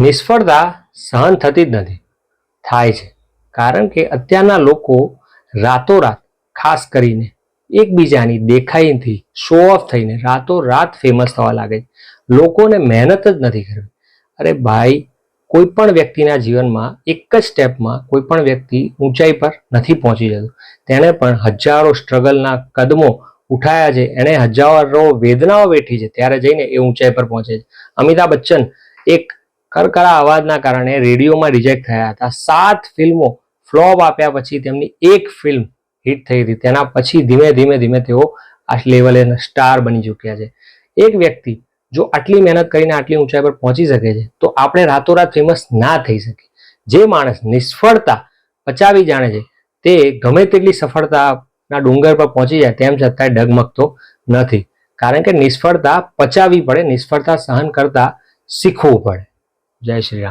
નિષ્ફળતા સહન થતી જ નથી. થાય છે. કારણ કે અત્યારના લોકો રાતોરાત, ખાસ કરીને એકબીજાની દેખાઈથી શો ઓફ થઈને રાતોરાત ફેમસ થવા લાગે છે. લોકોને મહેનત જ નથી કરવી. અરે ભાઈ, કોઈ પણ વ્યક્તિના જીવનમાં એક જ સ્ટેપમાં કોઈ પણ વ્યક્તિ ઊંચાઈ પર નથી પહોંચી જતું. તેણે પણ હજારો સ્ટ્રગલના કદમો ઉઠાયા છે. એણે હજારો વેદનાઓ વેઠી છે. ત્યારે જઈને એ ઊંચાઈ પર પહોંચે છે. અમિતાભ બચ્ચન એક કરકરા અવાજના કારણે રેડિયોમાં રિજેક્ટ થયા હતા. સાત ફિલ્મો ફ્લોપ આપ્યા પછી તેમની એક ફિલ્મ હિટ થઈ હતી. તેના પછી ધીમે ધીમે ધીમે તેઓ આ લેવલે સ્ટાર બની ચૂક્યા છે. એક વ્યક્તિ જો આટલી મહેનત કરીને આટલી ઊંચાઈ પર પહોંચી શકે છે, તો આપણે રાતોરાત ફેમસ ના થઈ શકીએ. જે માણસ નિષ્ફળતા પચાવી જાણે છે, તે ગમે તેટલી સફળતાના ડુંગર પર પહોંચી જાય, તેમ છતાંય ડગમગતો નથી. કારણ કે નિષ્ફળતા પચાવી પડે, નિષ્ફળતા સહન કરતા શીખવું પડે. जय श्री राम